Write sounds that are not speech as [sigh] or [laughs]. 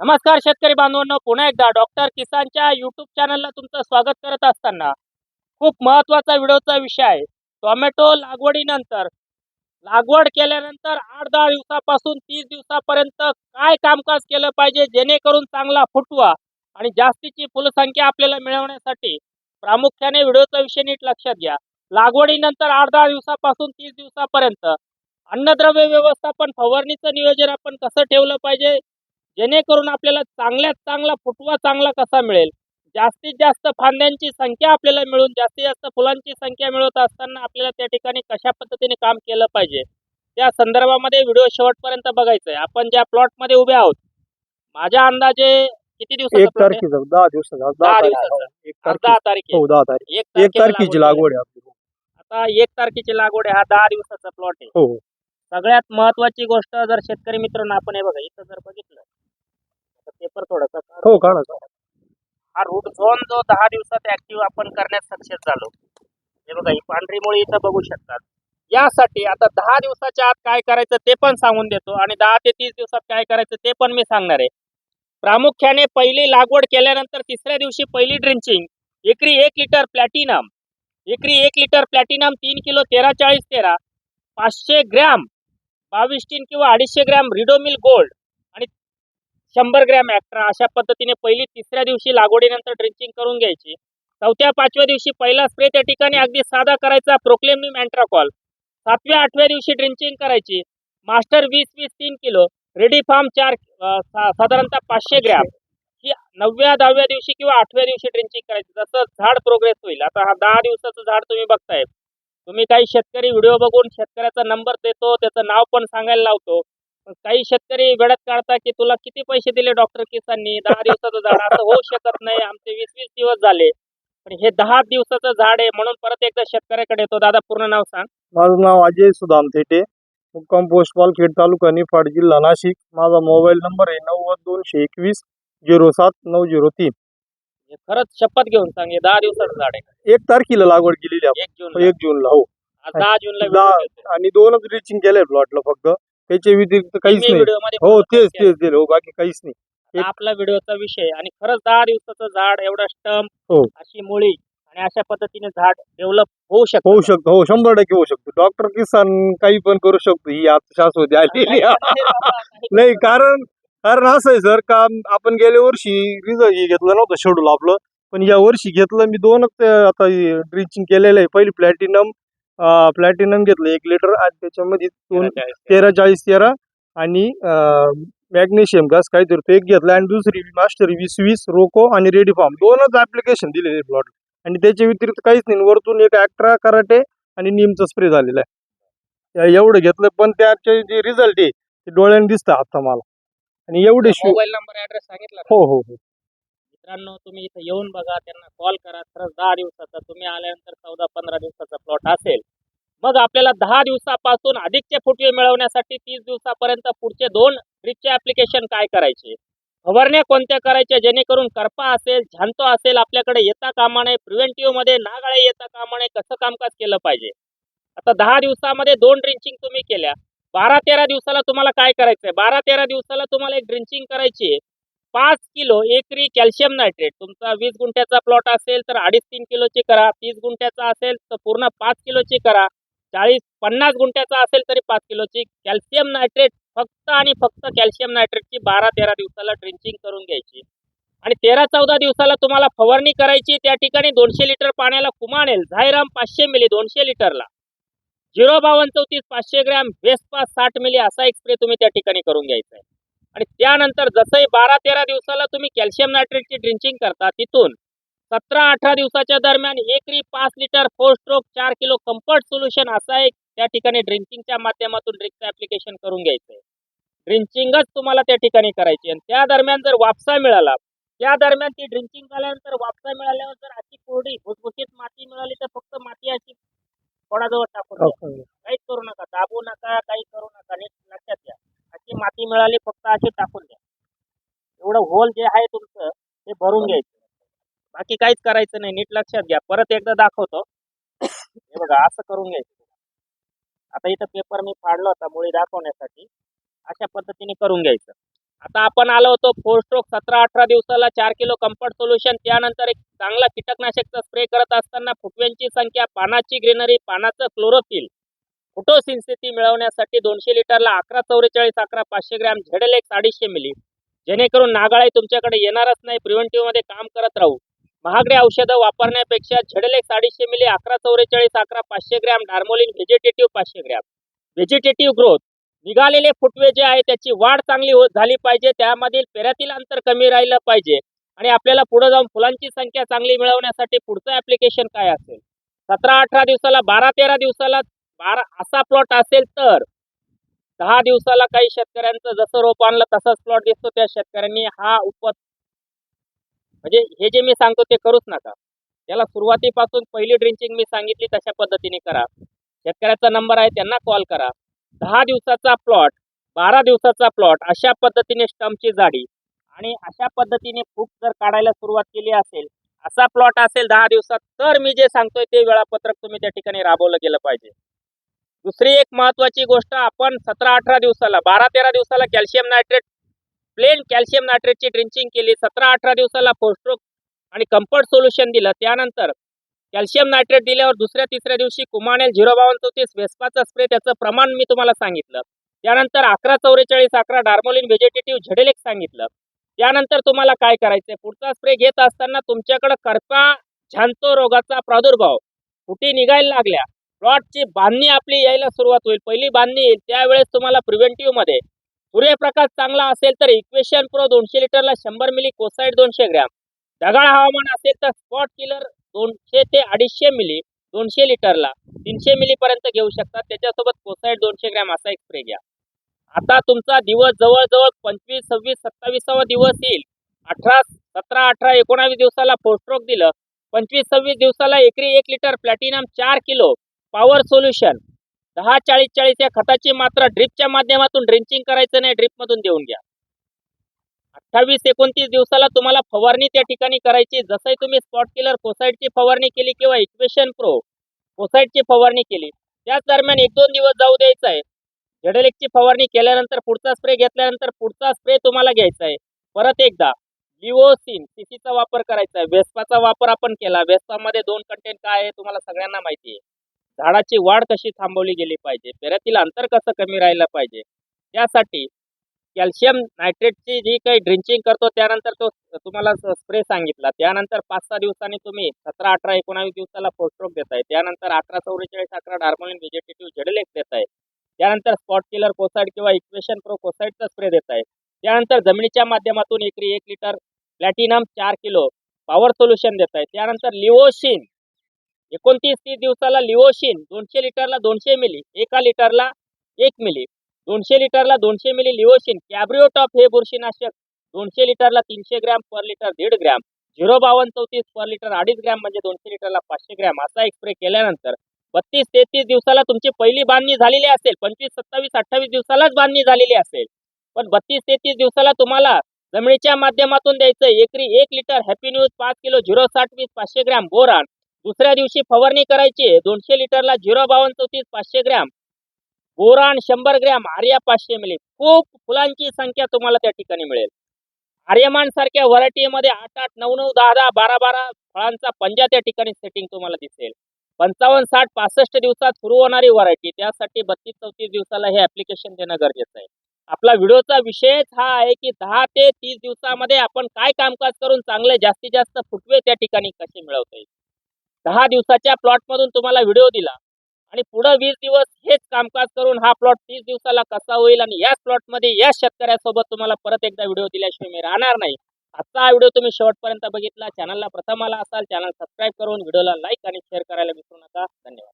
नमस्कार शेतकरी बांधवांनो पुन्हा एकदा डॉक्टर किसानच्या युट्यूब चॅनलला तुमचं स्वागत करत असताना खूप महत्त्वाचा व्हिडिओचा विषय आहे. टोमॅटो लागवडीनंतर लागवड केल्यानंतर आठ दहा दिवसापासून तीस दिवसापर्यंत काय कामकाज केलं पाहिजे जेणेकरून चांगला फुटवा आणि जास्तीची फुलसंख्या आपल्याला मिळवण्यासाठी प्रामुख्याने व्हिडिओचा विषय नीट लक्षात घ्या. लागवडीनंतर आठ दहा दिवसापासून तीस दिवसापर्यंत अन्नद्रव्य व्यवस्थापन फवारणीचं नियोजन आपण कसं ठेवलं पाहिजे? जेणेकरून आपल्याला चांगल्यात चांगला फुटवा चांगला कसा मिळेल जास्तीत जास्त फांद्यांची संख्या आपल्याला मिळून जास्तीत जास्त फुलांची संख्या मिळवत असताना आपल्याला त्या ठिकाणी कशा पद्धतीने काम केलं पाहिजे त्या संदर्भामध्ये व्हिडिओ शेवटपर्यंत बघायचा आहे आपण ज्या प्लॉटमध्ये उभे आहोत माझ्या अंदाजे किती एक plot आहे? तारखेचा दहा दिवसाचा दहा दिवसाचा. एक दहा तारीख एक एक तारखेची लागवड आहे. आता एक तारखेची लागवड आहे हा दहा दिवसाचा प्लॉट आहे हो. सगळ्यात महत्वाची गोष्ट जर शेतकरी मित्रांनो आपण हे बघा इथं जर बघितलं पेपर थोडासा. हो काढा. हा रूट झोन जो दहा दिवसात ऍक्टिव्ह आपण करण्यास सक्सेस झालो हे बघा ही पांढरी मुळी इथं बघू शकतात यासाठी आता दहा दिवसाच्या आत काय करायचं ते पण सांगून देतो आणि दहा ते तीस दिवसात काय करायचं ते पण मी सांगणार आहे प्रामुख्याने पहिली लागवड केल्यानंतर तिसऱ्या दिवशी पहिली ड्रिंचिंग एकरी एक लिटर प्लॅटिनम एकरी एक लिटर प्लॅटिनम तीन किलो तेरा चाळीस तेरा पाचशे ग्रॅम बावीस टीन किंवा अडीचशे ग्रॅम रिडोमिल गोल्ड आणि शंभर ग्रॅम ॲक्ट्रा अशा पद्धतीने पहिली तिसऱ्या दिवशी लागवडीनंतर ड्रिंचिंग करून घ्यायची. चौथ्या पाचव्या दिवशी पहिला स्प्रे त्या ठिकाणी अगदी साधा करायचा प्रोक्लेमनिम अँट्राकॉल सातव्या आठव्या दिवशी ड्रिंचिंग करायची. मास्टर वीस वीस तीन किलो. रेडी फार्म चार सा- साधारणतः पाचशे ग्रॅम. ही नवव्या दहाव्या दिवशी किंवा आठव्या दिवशी ड्रिंचिंग करायची. जसं झाड प्रोग्रेस होईल. आता हा दहा दिवसाचं झाड तुम्ही बघताय. तुम्ही काही शेतकरी व्हिडिओ बघून शेतकऱ्याचा नंबर देतो त्याचं नाव पण सांगायला लावतो. पण काही शेतकरी वेळात काढता की तुला किती पैसे दिले डॉक्टर किसाननी दहा दिवसाचं झाड असं होऊ शकत नाही. आमचे वीस वीस दिवस झाले. पण हे दहा दिवसाचं झाड आहे म्हणून परत एकदा शेतकऱ्याकडे येतो. दादा पूर्ण नाव सांग. माझं नाव अजय सुदाम थेटे. मुक्काम पोस्टपाल खेड तालुका निफाड जिल्हा नाशिक. माझा मोबाईल नंबर आहे नव्वद दोनशे एकवीस झिरो सात नऊ झिरो तीन. हे खरंच शपथ घेऊन सांग हे दहा दिवसाचं झाड आहे एक तारखेला लागवड केलेली आहे एक जून. एक जूनला हो. आज दहा जूनला दहा येतोय. आणि दोनच ड्रिचिंग केलंय प्लॉटला फक्त. त्याच्या व्यतिरिक्त काहीच नाही. video मध्ये हो तेच. तेच दिले हो बाकी काहीच नाही. आता आपला व्हिडिओचा विषय आणि खरंच दहा दिवसाचं झाड एवढं स्टंप हो. अशी मुळी आणि अशा पद्धतीने झाड डेव्हलप होऊ शकतं. होऊ शकतो हो. शंभर टक्के होऊ शकतो. डॉक्टर किसान काही पण करू शकतो. ही आता शाश्वती [laughs] आलेली आहे. नाही कारण कारण असं आहे सर का आपण गेल्या वर्षी रिझल्ट घेतलं नव्हतं शेड्यूल आपलं. पण या वर्षी घेतलं मी दोनच ते आता ड्रिचिंग केलेलं आहे. पहिली प्लॅटिनम प्लॅटिनम घेतलं एक लिटर आणि त्याच्यामध्ये दोन तेरा. चाळीस तेरा आणि मॅग्नेशियम गॅस काहीतरी तो एक घेतला. आणि दुसरी मास्टर वीस वीस रोको आणि रेडी फॉर्म दोनच ऍप्लिकेशन दिलेले प्लॉट आणि त्याच्या व्यतिरिक्त काहीच नाही. वरतून एक ॲक्ट्रा कराटे आणि नीमचा स्प्रे झालेला आहे. एवढं घेतलं. पण त्याचे जे रिझल्ट आहे ते डोळ्याने दिसतं आता मला. आणि एवढे मोबाईल नंबर ऍड्रेस सांगितला ना? हो हो हो. मित्रांनो तुम्ही इथं येऊन बघा त्यांना कॉल करा. खरंच दहा दिवसाचा तुम्ही आल्यानंतर चौदा पंधरा दिवसाचा प्लॉट असेल. मग आपल्याला दहा दिवसापासून अधिकचे फुटवे मिळवण्यासाठी तीस दिवसापर्यंत पुढचे दोन ड्रिपचे ऍप्लिकेशन काय करायचे? फवारण्या कोणत्या करायच्या? जेणेकरून करपा असेल झांतो असेल आपल्याकडे येता कामा नये प्रिव्हेंटिव्हमध्ये नागाळे येता कामा नये कसं कामकाज केलं पाहिजे? आता दहा दिवसामध्ये दोन ड्रिंचिंग तुम्ही केल्या. बारा तेरा दिवसाला तुम्हाला काय करायचंय? बारा तेरा दिवसाला तुम्हाला एक ड्रिंचिंग करायची आहे. पाच किलो एकरी कॅल्शियम नायट्रेट. तुमचा वीस गुंठ्याचा प्लॉट असेल तर अडीच तीन किलोची करा. तीस गुंठ्याचा असेल तर पूर्ण पाच किलोची करा. चाळीस पन्नास गुंठ्याचा असेल तरी पाच किलोची कॅल्शियम नायट्रेट. फक्त आणि फक्त कॅल्शियम नायट्रेटची बारा तेरा दिवसाला ड्रिंचिंग करून घ्यायची. आणि तेरा चौदा दिवसाला तुम्हाला फवारणी करायची. त्या ठिकाणी दोनशे लिटर पाण्याला कुमानेल झायराम पाचशे मिली दोनशे लिटरला. झिरो बावन्न चौतीस पाचशे ग्रॅम वेस्पा साठ मिली असा एक स्प्रे तुम्ही त्या ठिकाणी करून घ्यायचा आहे. आणि त्यानंतर जसंही बारा तेरा दिवसाला तुम्ही कॅल्शियम नायट्रेटची ड्रिंकिंग करता तिथून सतरा अठरा दिवसाच्या दरम्यान एकरी पाच लिटर फोर स्ट्रोक चार किलो कम्फर्ट सोल्युशन असा एक त्या ठिकाणी ड्रिंकिंगच्या माध्यमातून ड्रिंकचं ऍप्लिकेशन करून घ्यायचं आहे. ड्रिंकिंगच तुम्हाला त्या ठिकाणी करायची आणि त्या दरम्यान जर वापसा मिळाला त्या दरम्यान ती ड्रिंकिंग झाल्यानंतर वापसा मिळाल्यावर जर अशी कोरडी भुसभुशीत माती मिळाली तर फक्त माती अशी कोणाजवळ टाकून द्या. काहीच करू नका. दाबू नका काही करू नका. नीट लक्षात घ्या. अशी माती मिळाली फक्त अशी टाकून द्या. एवढं होल जे आहे तुमचं ते भरून घ्यायचं. बाकी काहीच करायचं नाही. नीट लक्षात घ्या. परत एकदा दाखवतो. हे बघा असं करून घ्यायचं. आता इथं पेपर मी फाडला होता मुळी दाखवण्यासाठी. अशा पद्धतीने करून घ्यायचं. आता आपण आलो होतो फोर स्ट्रोक सतरा अठरा दिवसाला चार किलो कम्फर्ट सोल्युशन त्यानंतर एक चांगला कीटकनाशकचा स्प्रे करत असताना फुटव्यांची संख्या पानाची ग्रीनरी पानाचं क्लोरोफिल फोटोसिन्सिटी मिळवण्यासाठी दोनशे लिटरला अकरा चौवेचाळीस अकरा पाचशे ग्रॅम झेडलेक्स अडीचशे मिली. जेणेकरून नागाळी तुमच्याकडे येणारच नाही. प्रिव्हेंटिव्हमध्ये काम करत राहू. महागडे औषधं वापरण्यापेक्षा झेडलेक्स अडीचशे मिली अकरा चौवेचाळीस अकरा पाचशे ग्रॅम डार्मोलिन व्हेजिटेटिव्ह पाचशे ग्रॅम. व्हेजिटेटिव्ह ग्रोथ निघालेले फुटवे जे आहे त्याची वाढ चांगली हो झाली पाहिजे. त्यामधील पेऱ्यातील अंतर कमी राहिलं पाहिजे. आणि आपल्याला पुढे जाऊन फुलांची संख्या चांगली मिळवण्यासाठी पुढचं ऍप्लिकेशन काय असेल? सतरा अठरा दिवसाला बारा तेरा दिवसाला बारा असा प्लॉट असेल तर दहा दिवसाला काही शेतकऱ्यांचं जसं रोप आणलं तसाच प्लॉट दिसतो त्या शेतकऱ्यांनी. हा उप म्हणजे हे जे मी सांगतो ते करूच नका. त्याला सुरुवातीपासून पहिली ड्रिंचिंग मी सांगितली तशा पद्धतीने करा. शेतकऱ्याचा नंबर आहे त्यांना कॉल करा. दहा दिवसाचा प्लॉट बारा दिवसाचा प्लॉट अशा पद्धतीने स्टम्पची जाडी. आणि अशा पद्धतीने फूट जर काढायला सुरुवात केली असेल असा प्लॉट असेल दहा दिवसात तर मी जे सांगतोय ते वेळापत्रक तुम्ही त्या ठिकाणी राबवलं गेलं पाहिजे. दुसरी एक महत्वाची गोष्ट आपण सतरा अठरा दिवसाला बारा तेरा दिवसाला कॅल्शियम नायट्रेट प्लेन कॅल्शियम नायट्रेटची ड्रिंचिंग केली सतरा अठरा दिवसाला फोस्ट्रोक आणि कम्फर्ट सोल्युशन दिलं. त्यानंतर कॅल्शियम नायट्रेट दिल्यावर दुसऱ्या तिसऱ्या दिवशी कुमानेल झिरो बावन चौतीस वेस्पाचा स्प्रे त्याचं प्रमाण मी तुम्हाला सांगितलं. त्यानंतर अकरा चौवेचाळीस अकरा डार्मोलिन व्हेजिटेटिव्ह झडेल सांगितलं. त्यानंतर तुम्हाला काय करायचंय? पुढचा स्प्रे घेत असताना तुमच्याकडे करपा झांतो रोगाचा प्रादुर्भाव फुटी निघायला लागल्या? प्लॉटची बांधणी आपली यायला सुरुवात होईल. पहिली बांधणी येईल त्यावेळेस तुम्हाला प्रिव्हेंटिव्हमध्ये. सूर्यप्रकाश चांगला असेल तर इक्वेशन प्रो दोनशे लिटरला शंभर मिली कोसाईड दोनशे ग्रॅम. ढगाळ हवामान असेल तर स्पॉट किलर दोनशे ते अडीचशे मिली दोनशे लिटरला तीनशे मिली पर्यंत घेऊ शकतात त्याच्यासोबत कोसाईड दोनशे ग्रॅम असा एक स्प्रे घ्या. आता तुमचा दिवस जवळजवळ पंचवीस सव्वीस सत्तावीसावा दिवस येईल. अठरा सतरा अठरा एकोणावीस दिवसाला फोस्ट्रोक दिलं. पंचवीस सव्वीस दिवसाला एकरी एक लिटर प्लॅटिनम चार किलो पॉवर सोल्युशन दहा चाळीस चाळीस या खताची मात्रा ड्रिपच्या माध्यमातून ड्रिंचिंग करायचं नाही ड्रिपमधून देऊन घ्या. अठ्ठावीस एकोणतीस दिवसाला तुम्हाला फवारणी त्या ठिकाणी करायची. जसंही तुम्ही स्पॉट किलर कोसाईडची फवारणी केली किंवा इक्वेशन प्रो कोसाईडची फवारणी केली त्याच दरम्यान एक दोन दिवस जाऊ द्यायचा आहे. झेडेलेकची फवारणी केल्यानंतर पुढचा स्प्रे घेतल्यानंतर पुढचा स्प्रे तुम्हाला घ्यायचा आहे. परत एकदा लिओसिन सीसीचा वापर करायचा आहे. वेस्पाचा वापर आपण केला. वेस्पामध्ये दोन कंटेंट काय आहे तुम्हाला सगळ्यांना माहिती आहे. झाडाची वाढ कशी थांबवली गेली पाहिजे? पेऱ्यातील अंतर कसं कमी राहिलं पाहिजे? त्यासाठी कॅल्शियम नायट्रेटची जी काही ड्रिंचिंग करतो त्यानंतर तो तुम्हाला स्प्रे सांगितला. त्यानंतर पाच सहा दिवसांनी तुम्ही सतरा अठरा एकोणावीस दिवसाला फोस्ट्रोक देताय. त्यानंतर अठरा चौवेचाळीस अकरा डार्मोलिन व्हेजिटेटिव्ह देत देताय. त्यानंतर स्पॉट किलर कोसाईड किंवा इक्वेशन प्रो कोसाईडचा स्प्रे देताय. त्यानंतर जमिनीच्या माध्यमातून एकरी एक लिटर प्लॅटिनम चार किलो पॉवर सोल्युशन देत आहे त्यानंतर लिओशिन एकोणतीस तीस दिवसाला लिओशिन दोनशे लिटरला दोनशे मिली एका लिटरला एक मिली दोनशे लिटरला दोनशे मिली लिओशिन कॅब्रिओटॉप हे बुरशीनाशक दोनशे लिटरला तीनशे ग्रॅम पर लिटर दीड ग्रॅम. झिरो बावन्न चौतीस पर लिटर अडीच ग्रॅम म्हणजे दोनशे लिटरला पाचशे ग्रॅम असा एक स्प्रे केल्यानंतर बत्तीस तेहतीस दिवसाला तुमची पहिली बांधणी झालेली असेल पंचवीस सत्तावीस अठ्ठावीस दिवसालाच बांधणी झालेली असेल. पण बत्तीस तेहतीस दिवसाला तुम्हाला जमिनीच्या माध्यमातून द्यायचं एकरी एक लिटर हॅपी न्यूज पाच किलो झिरो साठ वीस पाचशे ग्रॅम बोरान. दुसऱ्या दिवशी फवारणी करायची दोनशे लिटरला झिरो बावन्न चौतीस पाचशे ग्रॅम. बोरान शंभर ग्रॅम आर्या पाचशे मिली. खूप फुलांची संख्या तुम्हाला त्या ठिकाणी मिळेल. आर्यमान सारख्या व्हरायटीमध्ये आठ आठ नऊ नऊ दहा दहा बारा बारा फळांचा पंजा त्या ठिकाणी सेटिंग तुम्हाला दिसेल. पंचावन्न साठ पासष्ट दिवसात सुरू होणारी व्हरायटी त्यासाठी बत्तीस चौतीस दिवसाला हे ऍप्लिकेशन देणं गरजेचं आहे. आपला व्हिडिओचा विषयच हा आहे की दहा ते तीस दिवसामध्ये आपण काय कामकाज करून चांगले जास्तीत जास्त फुटवे त्या ठिकाणी कसे मिळवता येईल. दहा दिवसाच्या प्लॉट मधून तुम्हाला व्हिडिओ दिला आणि पुढे वीस दिवस हेच कामकाज करून हा प्लॉट तीस दिवसाला कसा होईल आणि याच प्लॉटमध्ये याच शेतकऱ्यासोबत तुम्हाला परत एकदा व्हिडिओ दिल्याशिवाय मी राहणार नाही. आजचा हा व्हिडिओ तुम्ही शेवटपर्यंत बघितला. चॅनलला प्रथम आला असाल चॅनल सबस्क्राईब करून व्हिडिओला लाईक आणि शेअर करायला विसरू नका. धन्यवाद.